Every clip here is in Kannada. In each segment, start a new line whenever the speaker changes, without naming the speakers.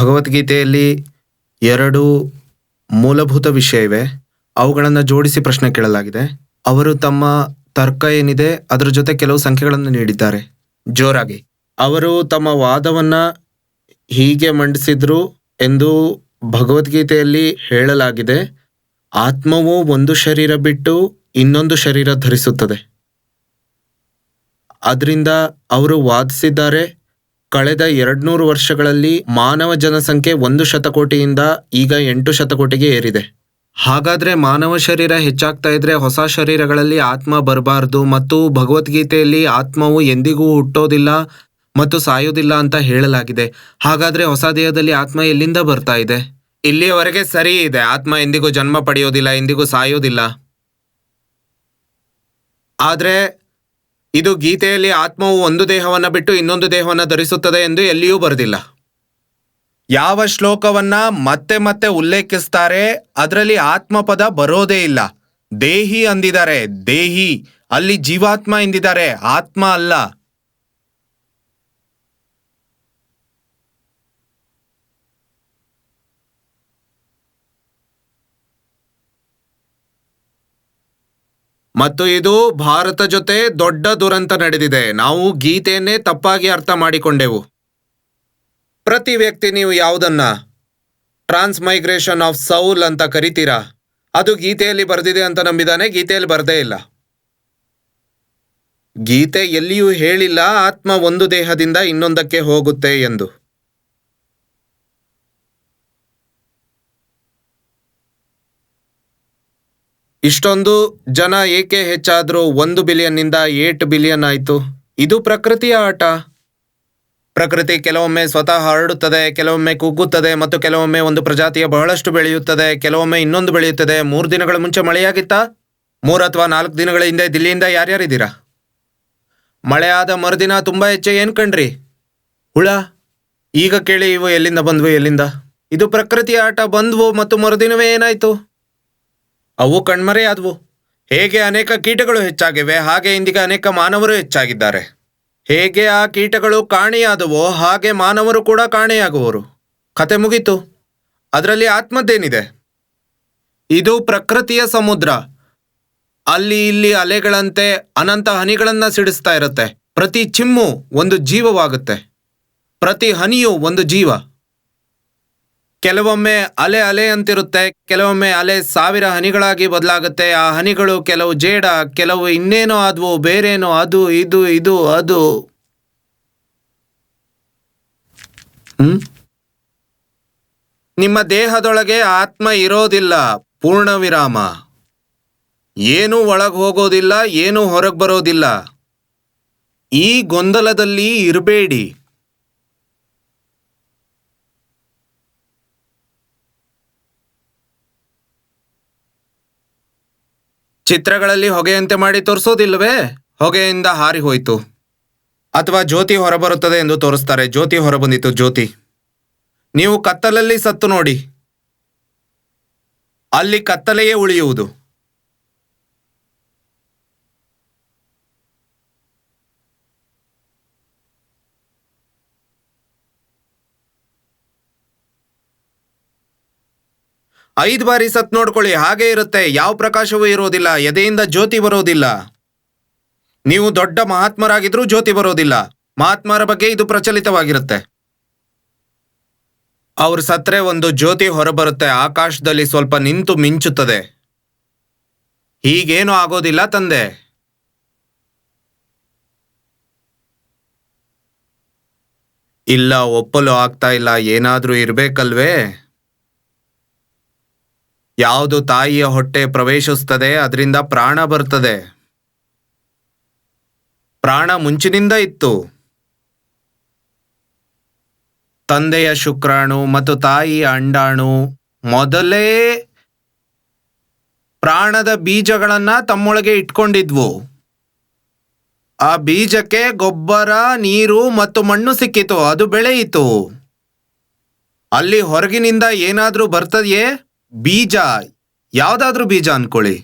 ಭಗವದ್ಗೀತೆಯಲ್ಲಿ ಎರಡು ಮೂಲಭೂತ ವಿಷಯ ಇವೆ ಅವುಗಳನ್ನು ಜೋಡಿಸಿ ಪ್ರಶ್ನೆ ಕೇಳಲಾಗಿದೆ. ಅವರು ತಮ್ಮ ತರ್ಕ ಏನಿದೆ, ಅದರ ಜೊತೆ ಕೆಲವು ಸಂಖ್ಯೆಗಳನ್ನು ನೀಡಿದ್ದಾರೆ. ಜೋರಾಗಿ. ಅವರು ತಮ್ಮ ವಾದವನ್ನ ಹೀಗೆ ಮಂಡಿಸಿದ್ರು ಎಂದು ಭಗವದ್ಗೀತೆಯಲ್ಲಿ ಹೇಳಲಾಗಿದೆ. ಆತ್ಮವು ಒಂದು ಶರೀರ ಬಿಟ್ಟು ಇನ್ನೊಂದು ಶರೀರ ಧರಿಸುತ್ತದೆ. ಅದರಿಂದ ಅವರು ವಾದಿಸಿದ್ದಾರೆ. ಕಳೆದ ಎರಡ್ನೂರು ವರ್ಷಗಳಲ್ಲಿ ಮಾನವ ಜನಸಂಖ್ಯೆ ಒಂದು ಶತಕೋಟಿಯಿಂದ ಈಗ ಎಂಟು ಶತಕೋಟಿಗೆ ಏರಿದೆ. ಹಾಗಾದ್ರೆ ಮಾನವ ಶರೀರ ಹೆಚ್ಚಾಗ್ತಾ ಇದ್ರೆ ಹೊಸ ಶರೀರಗಳಲ್ಲಿ ಆತ್ಮ ಬರಬಾರ್ದು ಮತ್ತು ಭಗವದ್ಗೀತೆಯಲ್ಲಿ ಆತ್ಮವು ಎಂದಿಗೂ ಹುಟ್ಟೋದಿಲ್ಲ ಮತ್ತು ಸಾಯೋದಿಲ್ಲ ಅಂತ ಹೇಳಲಾಗಿದೆ. ಹಾಗಾದ್ರೆ ಹೊಸ ದೇಹದಲ್ಲಿ ಆತ್ಮ ಎಲ್ಲಿಂದ ಬರ್ತಾ ಇದೆ? ಇಲ್ಲಿಯವರೆಗೆ ಸರಿ ಇದೆ. ಆತ್ಮ ಎಂದಿಗೂ ಜನ್ಮ ಪಡೆಯೋದಿಲ್ಲ, ಎಂದಿಗೂ ಸಾಯೋದಿಲ್ಲ. ಆದ್ರೆ ಇದು ಗೀತೆಯಲ್ಲಿ ಆತ್ಮವು ಒಂದು ದೇಹವನ್ನ ಬಿಟ್ಟು ಇನ್ನೊಂದು ದೇಹವನ್ನ ಧರಿಸುತ್ತದೆ ಎಂದು ಎಲ್ಲಿಯೂ ಬರೆದಿಲ್ಲ. ಯಾವ ಶ್ಲೋಕವನ್ನ ಮತ್ತೆ ಮತ್ತೆ ಉಲ್ಲೇಖಿಸ್ತಾರೆ, ಅದರಲ್ಲಿ ಆತ್ಮ ಪದ ಬರೋದೇ ಇಲ್ಲ. ದೇಹಿ ಅಂದಿದ್ದಾರೆ, ದೇಹಿ. ಅಲ್ಲಿ ಜೀವಾತ್ಮ ಎಂದಿದ್ದಾರೆ, ಆತ್ಮ ಅಲ್ಲ. ಮತ್ತು ಇದು ಭಾರತ ಜೊತೆ ದೊಡ್ಡ ದುರಂತ ನಡೆದಿದೆ. ನಾವು ಗೀತೆಯನ್ನೇ ತಪ್ಪಾಗಿ ಅರ್ಥ ಮಾಡಿಕೊಂಡೆವು. ಪ್ರತಿ ವ್ಯಕ್ತಿ ನೀವು ಯಾವುದನ್ನ ಟ್ರಾನ್ಸ್ ಮೈಗ್ರೇಷನ್ ಆಫ್ ಸೌಲ್ ಅಂತ ಕರಿತೀರಾ? ಅದು ಗೀತೆಯಲ್ಲಿ ಬರೆದಿದೆ ಅಂತ ನಂಬಿದಾನೆ, ಗೀತೆಯಲ್ಲಿ ಬರದೇ ಇಲ್ಲ. ಗೀತೆ ಎಲ್ಲಿಯೂ ಹೇಳಿಲ್ಲ, ಆತ್ಮ ಒಂದು ದೇಹದಿಂದ ಇನ್ನೊಂದಕ್ಕೆ ಹೋಗುತ್ತೆ ಎಂದು. ಇಷ್ಟೊಂದು ಜನ ಏಕೆ ಹೆಚ್ಚಾದರೂ ಒಂದು ಬಿಲಿಯನ್ನಿಂದ ಏಟ್ ಬಿಲಿಯನ್ ಆಯಿತು? ಇದು ಪ್ರಕೃತಿಯ ಆಟ. ಪ್ರಕೃತಿ ಕೆಲವೊಮ್ಮೆ ಸ್ವತಃ ಹರಡುತ್ತದೆ, ಕೆಲವೊಮ್ಮೆ ಕುಗ್ಗುತ್ತದೆ ಮತ್ತು ಕೆಲವೊಮ್ಮೆ ಒಂದು ಪ್ರಜಾತಿಯ ಬಹಳಷ್ಟು ಬೆಳೆಯುತ್ತದೆ, ಕೆಲವೊಮ್ಮೆ ಇನ್ನೊಂದು ಬೆಳೆಯುತ್ತದೆ. ಮೂರು ದಿನಗಳ ಮುಂಚೆ ಮಳೆಯಾಗಿತ್ತಾ? ಮೂರು ಅಥವಾ ನಾಲ್ಕು ದಿನಗಳ ಹಿಂದೆ ದಿಲ್ಲಿಯಿಂದ ಯಾರ್ಯಾರಿದ್ದೀರಾ? ಮಳೆ ಆದ ಮರುದಿನ ತುಂಬಾ ಹೆಚ್ಚೆ ಏನು ಕಂಡ್ರಿ? ಹುಳ? ಈಗ ಕೇಳಿ ಇವು ಎಲ್ಲಿಂದ ಬಂದ್ವು, ಎಲ್ಲಿಂದ? ಇದು ಪ್ರಕೃತಿಯ ಆಟ, ಬಂದ್ವು ಮತ್ತು ಮರುದಿನವೇ ಏನಾಯ್ತು? ಅವು ಕಣ್ಮರೆಯಾದವು ಹೇಗೆ ಅನೇಕ ಕೀಟಗಳು ಹೆಚ್ಚಾಗಿವೆ, ಹಾಗೆ ಇಂದಿಗ ಅನೇಕ ಮಾನವರು ಹೆಚ್ಚಾಗಿದ್ದಾರೆ. ಹೇಗೆ ಆ ಕೀಟಗಳು ಕಾಣೆಯಾದವೋ, ಹಾಗೆ ಮಾನವರು ಕೂಡ ಕಾಣೆಯಾಗುವರು. ಕತೆ ಮುಗೀತು. ಅದರಲ್ಲಿ ಆತ್ಮದ್ದೇನಿದೆ? ಇದು ಪ್ರಕೃತಿಯ ಸಮುದ್ರ. ಅಲ್ಲಿ ಇಲ್ಲಿ ಅಲೆಗಳಂತೆ ಅನಂತ ಹನಿಗಳನ್ನು ಸಿಡಿಸ್ತಾ ಇರುತ್ತೆ. ಪ್ರತಿ ಚಿಮ್ಮು ಒಂದು ಜೀವವಾಗುತ್ತೆ. ಪ್ರತಿ ಹನಿಯು ಒಂದು ಜೀವ. ಕೆಲವೊಮ್ಮೆ ಅಲೆ ಅಲೆ ಅಂತಿರುತ್ತೆ ಕೆಲವೊಮ್ಮೆ ಅಲೆ ಸಾವಿರ ಹನಿಗಳಾಗಿ ಬದಲಾಗುತ್ತೆ. ಆ ಹನಿಗಳು ಕೆಲವು ಜೇಡ, ಕೆಲವು ಇನ್ನೇನೋ ಆದ್ವು, ಬೇರೇನೋ ಅದು, ಇದು ಇದು, ಅದು. ನಿಮ್ಮ ದೇಹದೊಳಗೆ ಆತ್ಮ ಇರೋದಿಲ್ಲ ಪೂರ್ಣ ವಿರಾಮ ಏನೂ ಒಳಗೆ ಹೋಗೋದಿಲ್ಲ, ಏನೂ ಹೊರಗೆ ಬರೋದಿಲ್ಲ. ಈ ಗೊಂದಲದಲ್ಲಿ ಇರಬೇಡಿ. ಚಿತ್ರಗಳಲ್ಲಿ ಹೊಗೆಯಂತೆ ಮಾಡಿ ತೋರಿಸೋದಿಲ್ವೇ ಹೊಗೆಯಿಂದ ಹಾರಿ ಹೋಯಿತು. ಅಥವಾ ಜ್ಯೋತಿ ಹೊರಬರುತ್ತದೆ ಎಂದು ತೋರಿಸ್ತಾರೆ. ಜ್ಯೋತಿ ಹೊರಬಂದಿತು. ಜ್ಯೋತಿ. ನೀವು ಕತ್ತಲಲ್ಲಿ ಸತ್ತು ನೋಡಿ. ಅಲ್ಲಿ ಕತ್ತಲೆಯೇ ಉಳಿಯುವುದು. ಐದು ಬಾರಿ ಸತ್ ನೋಡ್ಕೊಳ್ಳಿ, ಹಾಗೆ ಇರುತ್ತೆ, ಯಾವ ಪ್ರಕಾಶವೂ ಇರೋದಿಲ್ಲ, ಎದೆಯಿಂದ ಜ್ಯೋತಿ ಬರೋದಿಲ್ಲ. ನೀವು ದೊಡ್ಡ ಮಹಾತ್ಮರಾಗಿದ್ರೂ ಜ್ಯೋತಿ ಬರೋದಿಲ್ಲ, ಮಹಾತ್ಮರ ಬಗ್ಗೆ ಇದು ಪ್ರಚಲಿತವಾಗಿರುತ್ತೆ. ಅವ್ರು ಸತ್ರೆ ಒಂದು ಜ್ಯೋತಿ ಹೊರಬರುತ್ತೆ, ಆಕಾಶದಲ್ಲಿ ಸ್ವಲ್ಪ ನಿಂತು ಮಿಂಚುತ್ತದೆ. ಹೀಗೇನು ಆಗೋದಿಲ್ಲ ತಂದೆ. ಇಲ್ಲ, ಒಪ್ಪಲು ಆಗ್ತಾ ಇಲ್ಲ, ಏನಾದರೂ ಇರ್ಬೇಕಲ್ವೇ? ಯಾವುದು ತಾಯಿಯ ಹೊಟ್ಟೆ ಪ್ರವೇಶಿಸ್ತದೆ ಅದರಿಂದ ಪ್ರಾಣ ಬರ್ತದೆ ಪ್ರಾಣ ಮುಂಚಿನಿಂದ ಇತ್ತು. ತಂದೆಯ ಶುಕ್ರಾಣು ಮತ್ತು ತಾಯಿಯ ಅಂಡಾಣು ಮೊದಲೇ ಪ್ರಾಣದ ಬೀಜಗಳನ್ನ ತಮ್ಮೊಳಗೆ ಇಟ್ಕೊಂಡಿದ್ವು. ಆ ಬೀಜಕ್ಕೆ ಗೊಬ್ಬರ, ನೀರು ಮತ್ತು ಮಣ್ಣು ಸಿಕ್ಕಿತು, ಅದು ಬೆಳೆಯಿತು. ಅಲ್ಲಿ ಹೊರಗಿನಿಂದ ಏನಾದ್ರೂ ಬರ್ತದೆಯೇ? ಬೀಜ, ಯಾವುದಾದ್ರೂ ಬೀಜ ಅನ್ಕೊಳ್ಳಿ.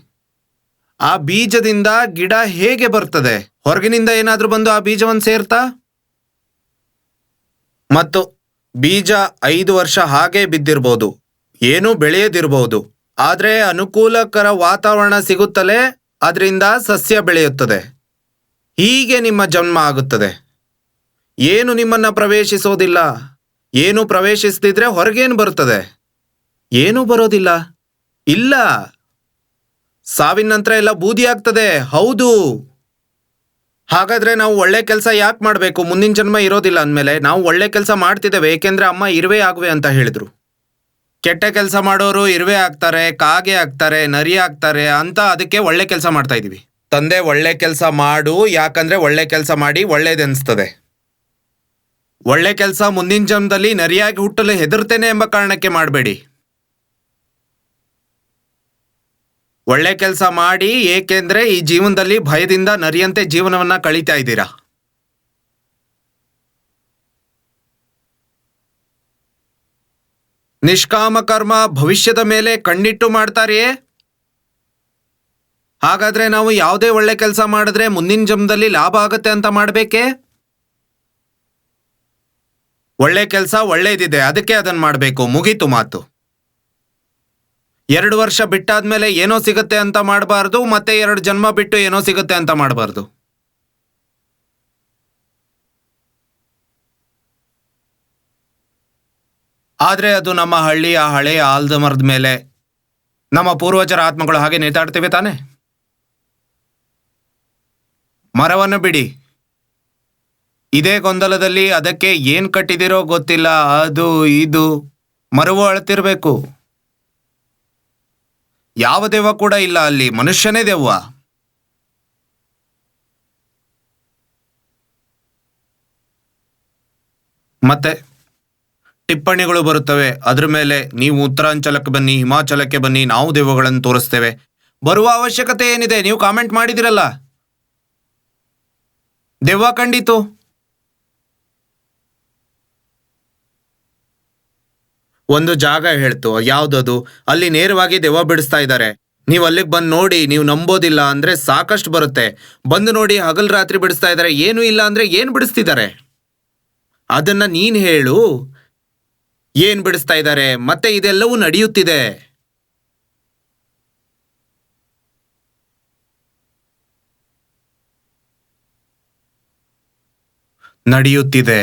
ಆ ಬೀಜದಿಂದ ಗಿಡ ಹೇಗೆ ಬರ್ತದೆ? ಹೊರಗಿನಿಂದ ಏನಾದರೂ ಬಂದು ಆ ಬೀಜವನ್ನು ಸೇರ್ತಾ? ಮತ್ತು ಬೀಜ ಐದು ವರ್ಷ ಹಾಗೆ ಬಿದ್ದಿರ್ಬೋದು, ಏನೂ ಬೆಳೆಯದಿರ್ಬೋದು, ಆದರೆ ಅನುಕೂಲಕರ ವಾತಾವರಣ ಸಿಗುತ್ತಲೇ ಅದರಿಂದ ಸಸ್ಯ ಬೆಳೆಯುತ್ತದೆ. ಹೀಗೆ ನಿಮ್ಮ ಜನ್ಮ ಆಗುತ್ತದೆ. ಏನು ನಿಮ್ಮನ್ನ ಪ್ರವೇಶಿಸೋದಿಲ್ಲ. ಏನು ಪ್ರವೇಶಿಸದಿದ್ರೆ ಹೊರಗೇನು ಬರುತ್ತದೆ ಏನೂ ಬರೋದಿಲ್ಲ. ಇಲ್ಲ. ಸಾವಿನ ನಂತರ ಎಲ್ಲ ಬೂದಿ ಆಗ್ತದೆ. ಹೌದು. ಹಾಗಾದ್ರೆ ನಾವು ಒಳ್ಳೆ ಕೆಲಸ ಯಾಕೆ ಮಾಡಬೇಕು? ಮುಂದಿನ ಜನ್ಮ ಇರೋದಿಲ್ಲ ಅಂದಮೇಲೆ ನಾವು ಒಳ್ಳೆ ಕೆಲಸ ಮಾಡ್ತಿದ್ದೇವೆ, ಏಕೆಂದ್ರೆ ಅಮ್ಮ ಇರುವೆ ಆಗುವೆ ಅಂತ ಹೇಳಿದ್ರು. ಕೆಟ್ಟ ಕೆಲಸ ಮಾಡೋರು ಇರುವೆ ಆಗ್ತಾರೆ, ಕಾಗೆ ಆಗ್ತಾರೆ, ನರಿ ಆಗ್ತಾರೆ, ಅಂತ ಅದಕ್ಕೆ ಒಳ್ಳೆ ಕೆಲಸ ಮಾಡ್ತಾ ಇದೀವಿ ತಂದೆ ಒಳ್ಳೆ ಕೆಲಸ ಮಾಡು, ಯಾಕಂದ್ರೆ ಒಳ್ಳೆ ಕೆಲಸ ಮಾಡಿ ಒಳ್ಳೇದೆನಿಸ್ತದೆ. ಒಳ್ಳೆ ಕೆಲಸ ಮುಂದಿನ ಜನ್ಮದಲ್ಲಿ ನರಿಯಾಗಿ ಹುಟ್ಟಲು ಹೆದರ್ತೇನೆ ಎಂಬ ಕಾರಣಕ್ಕೆ ಮಾಡಬೇಡಿ. ಒಳ್ಳೆ ಕೆಲಸ ಮಾಡಿ, ಏಕೆಂದ್ರೆ ಈ ಜೀವನದಲ್ಲಿ ಭಯದಿಂದ ನರಿಯಂತೆ ಜೀವನವನ್ನ ಕಳೀತಾ ಇದ್ದೀರಾ? ನಿಷ್ಕಾಮ ಕರ್ಮ ಭವಿಷ್ಯದ ಮೇಲೆ ಕಣ್ಣಿಟ್ಟು ಮಾಡ್ತಾರೆಯೇ? ಹಾಗಾದ್ರೆ ನಾವು ಯಾವುದೇ ಒಳ್ಳೆ ಕೆಲಸ ಮಾಡಿದ್ರೆ ಮುಂದಿನ ಜನ್ಮದಲ್ಲಿ ಲಾಭ ಆಗುತ್ತೆ ಅಂತ ಮಾಡಬೇಕೆ? ಒಳ್ಳೆ ಕೆಲಸ ಒಳ್ಳೇದಿದೆ, ಅದಕ್ಕೆ ಅದನ್ನು ಮಾಡಬೇಕು. ಮುಗೀತು ಮಾತು. ಎರಡು ವರ್ಷ ಬಿಟ್ಟಾದ್ಮೇಲೆ ಏನೋ ಸಿಗುತ್ತೆ ಅಂತ ಮಾಡಬಾರ್ದು, ಮತ್ತೆ ಎರಡು ಜನ್ಮ ಬಿಟ್ಟು ಏನೋ ಸಿಗುತ್ತೆ ಅಂತ ಮಾಡಬಾರ್ದು. ಆದ್ರೆ ಅದು ನಮ್ಮ ಹಳ್ಳಿಯ ಹಳೆಯ ಆಲ್ದ ಮರದ ಮೇಲೆ ನಮ್ಮ ಪೂರ್ವಜರ ಆತ್ಮಗಳು ಹಾಗೆ ನೇತಾಡ್ತೇವೆ ತಾನೆ? ಮರವನ್ನು ಬಿಡಿ. ಇದೇ ಗೊಂದಲದಲ್ಲಿ ಅದಕ್ಕೆ ಏನು ಕಟ್ಟಿದಿರೋ ಗೊತ್ತಿಲ್ಲ, ಅದು ಇದು ಮರವು ಅಳ್ತಿರ್ಬೇಕು ಯಾವ ದೆವ್ವ ಕೂಡ ಇಲ್ಲ ಅಲ್ಲಿ. ಮನುಷ್ಯನೇ ದೆವ್ವ. ಮತ್ತೆ ಟಿಪ್ಪಣಿಗಳು ಬರುತ್ತವೆ. ಅದ್ರ ಮೇಲೆ ನೀವು ಉತ್ತರಾಂಚಲಕ್ಕೆ ಬನ್ನಿ, ಹಿಮಾಚಲಕ್ಕೆ ಬನ್ನಿ, ನಾವು ದೆವ್ವಗಳನ್ನು ತೋರಿಸ್ತೇವೆ. ಬರುವ ಅವಶ್ಯಕತೆ ಏನಿದೆ? ನೀವು ಕಾಮೆಂಟ್ ಮಾಡಿದಿರಲ್ಲ. ದೆವ್ವ ಕಂಡಿತು. ಒಂದು ಜಾಗ ಹೇಳ್ತು, ಯಾವ್ದದು? ಅಲ್ಲಿ ನೇರವಾಗಿ ದೆವ್ವ ಬಿಡಿಸ್ತಾ ಇದ್ದಾರೆ ನೀವು ಅಲ್ಲಿಗೆ ಬಂದು ನೋಡಿ, ನೀವು ನಂಬೋದಿಲ್ಲ ಅಂದ್ರೆ ಸಾಕಷ್ಟು ಬರುತ್ತೆ. ಬಂದು ನೋಡಿ ಹಗಲ್ ರಾತ್ರಿ ಬಿಡಿಸ್ತಾ ಇದ್ದಾರೆ ಏನು ಇಲ್ಲ ಅಂದ್ರೆ ಏನು ಬಿಡಿಸ್ತಿದ್ದಾರೆ ಅದನ್ನ ನೀನ್ ಹೇಳು. ಏನ್ ಬಿಡಿಸ್ತಾ ಇದ್ದಾರೆ ಮತ್ತೆ ಇದೆಲ್ಲವೂ ನಡೆಯುತ್ತಿದೆ. ನಡೆಯುತ್ತಿದೆ.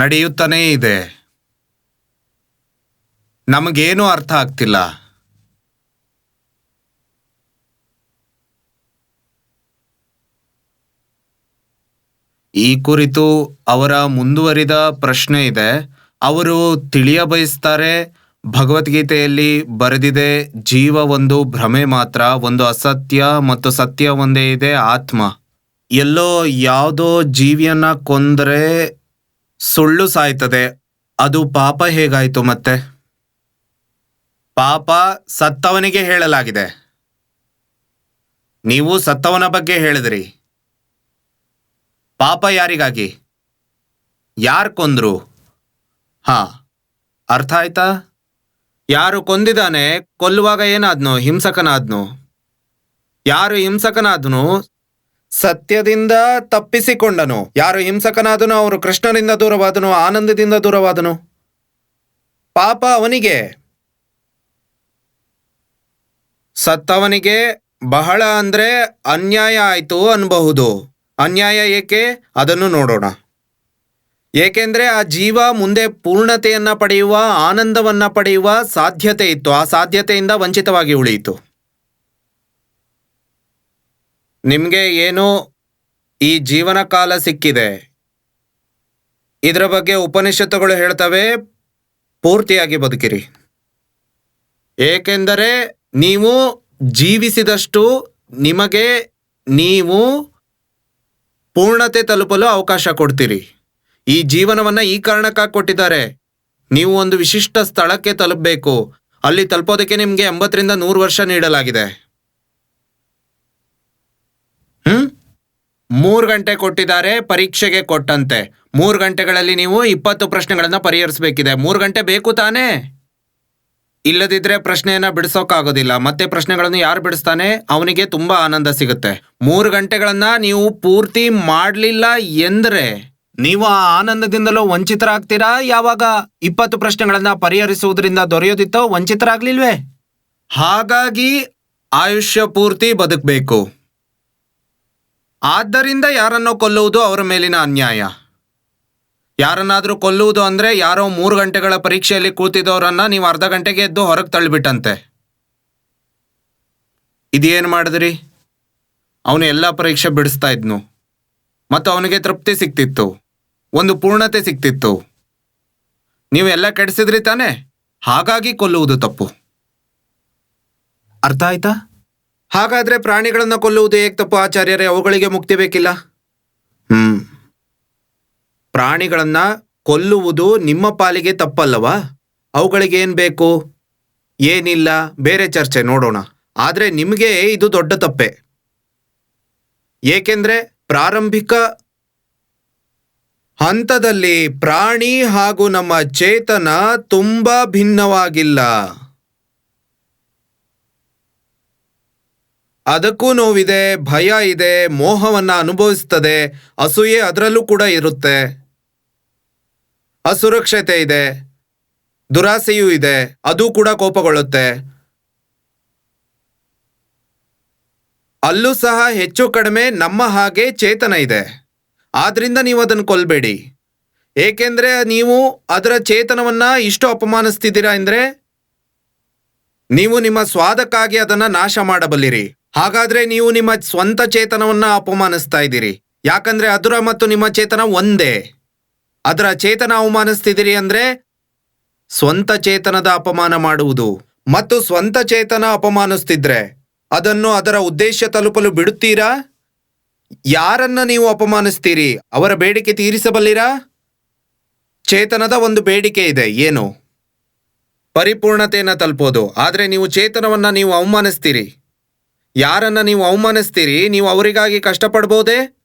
ನಡೆಯುತ್ತಾನೇ ಇದೆ. ನಮಗೇನೂ ಅರ್ಥ ಆಗ್ತಿಲ್ಲ. ಈ ಕುರಿತು ಅವರ ಮುಂದುವರಿದ ಪ್ರಶ್ನೆ ಇದೆ. ಅವರು ತಿಳಿಯ ಬಯಸ್ತಾರೆ. ಭಗವದ್ಗೀತೆಯಲ್ಲಿ ಬರೆದಿದೆ, ಜೀವ ಒಂದು ಭ್ರಮೆ ಮಾತ್ರ, ಒಂದು ಅಸತ್ಯ ಮತ್ತು ಸತ್ಯ ಒಂದೇ ಇದೆ, ಆತ್ಮ. ಎಲ್ಲೋ ಯಾವುದೋ ಜೀವಿಯನ್ನ ಕೊಂದರೆ ಸುಳ್ಳು ಸಾಯ್ತದೆ. ಅದು ಪಾಪ ಹೇಗಾಯ್ತು ಮತ್ತೆ? ಪಾಪ ಸತ್ತವನಿಗೆ ಹೇಳಲಾಗಿದೆ. ನೀವು ಸತ್ತವನ ಬಗ್ಗೆ ಹೇಳಿದ್ರಿ. ಪಾಪ ಯಾರಿಗಾಗಿ? ಯಾರು ಕೊಂದ್ರು? ಹಾ, ಅರ್ಥ ಆಯ್ತಾ? ಯಾರು ಕೊಂದಿದ್ದಾನೆ, ಕೊಲ್ಲುವಾಗ ಏನಾದ್ನು, ಹಿಂಸಕನಾದ್ನು? ಯಾರು ಹಿಂಸಕನಾದ್ನು ಸತ್ಯದಿಂದ ತಪ್ಪಿಸಿಕೊಂಡನು. ಯಾರು ಹಿಂಸಕನಾದನು, ಅವರು ಕೃಷ್ಣನಿಂದ ದೂರವಾದನು, ಆನಂದದಿಂದ ದೂರವಾದನು? ಪಾಪ ಅವನಿಗೆ. ಸತ್ತವನಿಗೆ ಬಹಳ ಅಂದ್ರೆ ಅನ್ಯಾಯ ಆಯ್ತು ಅನ್ಬಹುದು. ಅನ್ಯಾಯ ಏಕೆ? ಅದನ್ನು ನೋಡೋಣ. ಏಕೆಂದ್ರೆ ಆ ಜೀವ ಮುಂದೆ ಪೂರ್ಣತೆಯನ್ನ ಪಡೆಯುವ, ಆನಂದವನ್ನ ಪಡೆಯುವ ಸಾಧ್ಯತೆ ಇತ್ತು. ಆ ಸಾಧ್ಯತೆಯಿಂದ ವಂಚಿತವಾಗಿ ಉಳಿಯಿತು. ನಿಮ್ಗೆ ಏನು ಈ ಜೀವನ ಕಾಲ ಸಿಕ್ಕಿದೆ? ಇದರ ಬಗ್ಗೆ ಉಪನಿಷತ್ತುಗಳು ಹೇಳ್ತವೆ, ಪೂರ್ತಿಯಾಗಿ ಬದುಕಿರಿ. ಏಕೆಂದರೆ ನೀವು ಜೀವಿಸಿದಷ್ಟು ನಿಮಗೆ ನೀವು ಪೂರ್ಣತೆ ತಲುಪಲು ಅವಕಾಶ ಕೊಡ್ತೀರಿ. ಈ ಜೀವನವನ್ನು ಈ ಕಾರಣಕ್ಕಾಗಿ ಕೊಟ್ಟಿದ್ದಾರೆ. ನೀವು ಒಂದು ವಿಶಿಷ್ಟ ಸ್ಥಳಕ್ಕೆ ತಲುಪಬೇಕು. ಅಲ್ಲಿ ತಲುಪೋದಕ್ಕೆ ನಿಮಗೆ ಎಂಬತ್ತರಿಂದ ನೂರು ವರ್ಷ ನೀಡಲಾಗಿದೆ. ಹ್ಮ್? ಮೂರು ಗಂಟೆ ಕೊಟ್ಟಿದ್ದಾರೆ, ಪರೀಕ್ಷೆಗೆ ಕೊಟ್ಟಂತೆ. ಮೂರು ಗಂಟೆಗಳಲ್ಲಿ ನೀವು ಇಪ್ಪತ್ತು ಪ್ರಶ್ನೆಗಳನ್ನ ಪರಿಹರಿಸಬೇಕಿದೆ. ಮೂರು ಗಂಟೆ ಬೇಕು ತಾನೇ? ಇಲ್ಲದಿದ್ರೆ ಪ್ರಶ್ನೆಯನ್ನ ಬಿಡಿಸೋಕ್ಕಾಗೋದಿಲ್ಲ ಮತ್ತೆ ಪ್ರಶ್ನೆಗಳನ್ನು ಯಾರು ಬಿಡಿಸ್ತಾನೆ? ಅವನಿಗೆ ತುಂಬಾ ಆನಂದ ಸಿಗುತ್ತೆ. ಮೂರು ಗಂಟೆಗಳನ್ನ ನೀವು ಪೂರ್ತಿ ಮಾಡಲಿಲ್ಲ ಎಂದ್ರೆ ನೀವು ಆ ಆನಂದದಿಂದಲೂ ವಂಚಿತರಾಗ್ತೀರಾ? ಯಾವಾಗ ಇಪ್ಪತ್ತು ಪ್ರಶ್ನೆಗಳನ್ನ ಪರಿಹರಿಸುವುದರಿಂದ ದೊರೆಯೋದಿತ್ತೋ ವಂಚಿತರಾಗ್ಲಿಲ್ವೇ? ಹಾಗಾಗಿ ಆಯುಷ್ಯ ಪೂರ್ತಿ ಬದುಕಬೇಕು. ಆದ್ದರಿಂದ ಯಾರನ್ನೋ ಕೊಲ್ಲುವುದು ಅವರ ಮೇಲಿನ ಅನ್ಯಾಯ? ಯಾರನ್ನಾದರೂ ಕೊಲ್ಲುವುದು ಅಂದರೆ ಯಾರೋ ಮೂರು ಗಂಟೆಗಳ ಪರೀಕ್ಷೆಯಲ್ಲಿ ಕೂತಿದ್ದವರನ್ನು ನೀವು ಅರ್ಧ ಗಂಟೆಗೆ ಎದ್ದು ಹೊರಗೆ ತಳ್ಳಿಬಿಟ್ಟಂತೆ. ಇದೇನು ಮಾಡಿದ್ರಿ? ಅವನು ಎಲ್ಲ ಪರೀಕ್ಷೆ ಬಿಡಿಸ್ತಾ ಇದ್ನು. ಮತ್ತು ಅವನಿಗೆ ತೃಪ್ತಿ ಸಿಕ್ತಿತ್ತು. ಒಂದು ಪೂರ್ಣತೆ ಸಿಕ್ತಿತ್ತು. ನೀವೆಲ್ಲ ಕೆಡಿಸಿದ್ರಿ ತಾನೆ? ಹಾಗಾಗಿ ಕೊಲ್ಲುವುದು ತಪ್ಪು. ಅರ್ಥ ಆಯ್ತಾ? ಹಾಗಾದ್ರೆ ಪ್ರಾಣಿಗಳನ್ನ ಕೊಲ್ಲುವುದು ಹೇಗೆ ತಪ್ಪು ಆಚಾರ್ಯರೇ? ಅವುಗಳಿಗೆ ಮುಕ್ತಿ ಬೇಕಿಲ್ಲ? ಹ್ಮ್. ಪ್ರಾಣಿಗಳನ್ನ ಕೊಲ್ಲುವುದು ನಿಮ್ಮ ಪಾಲಿಗೆ ತಪ್ಪಲ್ಲವಾ? ಅವುಗಳಿಗೆ ಏನ್ ಬೇಕು? ಏನಿಲ್ಲ. ಬೇರೆ ಚರ್ಚೆ ನೋಡೋಣ. ಆದರೆ ನಿಮಗೆ ಇದು ದೊಡ್ಡ ತಪ್ಪೆ. ಏಕೆಂದ್ರೆ ಪ್ರಾರಂಭಿಕ ಹಂತದಲ್ಲಿ ಪ್ರಾಣಿ ಹಾಗೂ ನಮ್ಮ ಚೇತನ ತುಂಬಾ ಭಿನ್ನವಾಗಿಲ್ಲ. ಅದಕ್ಕೂ ನೋವಿದೆ, ಭಯ ಇದೆ, ಮೋಹವನ್ನ ಅನುಭವಿಸ್ತದೆ, ಅಸೂಯೆ ಅದರಲ್ಲೂ ಕೂಡ ಇರುತ್ತೆ. ಅಸುರಕ್ಷತೆ ಇದೆ, ದುರಾಸೆಯೂ ಇದೆ, ಅದು ಕೂಡ ಕೋಪಗೊಳ್ಳುತ್ತೆ. ಅಲ್ಲೂ ಸಹ ಹೆಚ್ಚು ಕಡಿಮೆ ನಮ್ಮ ಹಾಗೆ ಚೇತನ ಇದೆ. ಆದ್ರಿಂದ ನೀವು ಅದನ್ನು ಕೊಲ್ಲಬೇಡಿ ಏಕೆಂದರೆ ನೀವು ಅದರ ಚೇತನವನ್ನ ಇಷ್ಟು ಅಪಮಾನಿಸ್ತಿದ್ದೀರಾ ಅಂದರೆ, ನೀವು ನಿಮ್ಮ ಸ್ವಾದಕ್ಕಾಗಿ ಅದನ್ನು ನಾಶ ಮಾಡಬಲ್ಲಿರಿ. ಹಾಗಾದ್ರೆ ನೀವು ನಿಮ್ಮ ಸ್ವಂತ ಚೇತನವನ್ನ ಅಪಮಾನಿಸ್ತಾ ಇದ್ದೀರಿ. ಯಾಕಂದ್ರೆ ಅದರ ಮತ್ತು ನಿಮ್ಮ ಚೇತನ ಒಂದೇ. ಅದರ ಚೇತನ ಅವಮಾನಿಸ್ತಿದ್ದೀರಿ ಅಂದ್ರೆ ಸ್ವಂತ ಚೇತನದ ಅಪಮಾನ ಮಾಡುವುದು. ಮತ್ತು ಸ್ವಂತ ಚೇತನ ಅಪಮಾನಿಸ್ತಿದ್ರೆ ಅದನ್ನು ಅದರ ಉದ್ದೇಶ ತಲುಪಲು ಬಿಡುತ್ತೀರಾ? ಯಾರನ್ನ ನೀವು ಅಪಮಾನಿಸ್ತೀರಿ? ಅವರ ಬೇಡಿಕೆ ತೀರಿಸಬಲ್ಲಿರಾ? ಚೇತನದ ಒಂದು ಬೇಡಿಕೆ ಇದೆ. ಏನು? ಪರಿಪೂರ್ಣತೆಯನ್ನು ತಲುಪೋದು. ಆದರೆ ನೀವು ಚೇತನವನ್ನ ನೀವು ಅವಮಾನಿಸ್ತೀರಿ. ಯಾರನ್ನ ನೀವು ಅವಮಾನಿಸ್ತೀರಿ, ನೀವು ಅವರಿಗಾಗಿ ಕಷ್ಟಪಡ್ಬೋದೇ?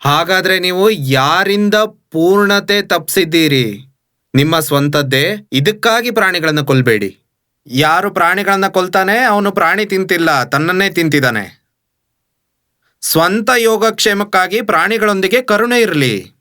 ಹಾಗಾದ್ರೆ ನೀವು ಯಾರಿಂದ ಪೂರ್ಣತೆ ತಪ್ಪಿಸಿದ್ದೀರಿ ನಿಮ್ಮ ಸ್ವಂತದ್ದೇ? ಇದಕ್ಕಾಗಿ ಪ್ರಾಣಿಗಳನ್ನು ಕೊಲ್ಬೇಡಿ. ಯಾರು ಪ್ರಾಣಿಗಳನ್ನ ಕೊಲ್ತಾನೆ, ಅವನು ಪ್ರಾಣಿ ತಿಂತಿಲ್ಲ, ತನ್ನನ್ನೇ ತಿಂತಿದ್ದಾನೆ. ಸ್ವಂತ ಯೋಗಕ್ಷೇಮಕ್ಕಾಗಿ ಪ್ರಾಣಿಗಳೊಂದಿಗೆ ಕರುಣೆ ಇರಲಿ.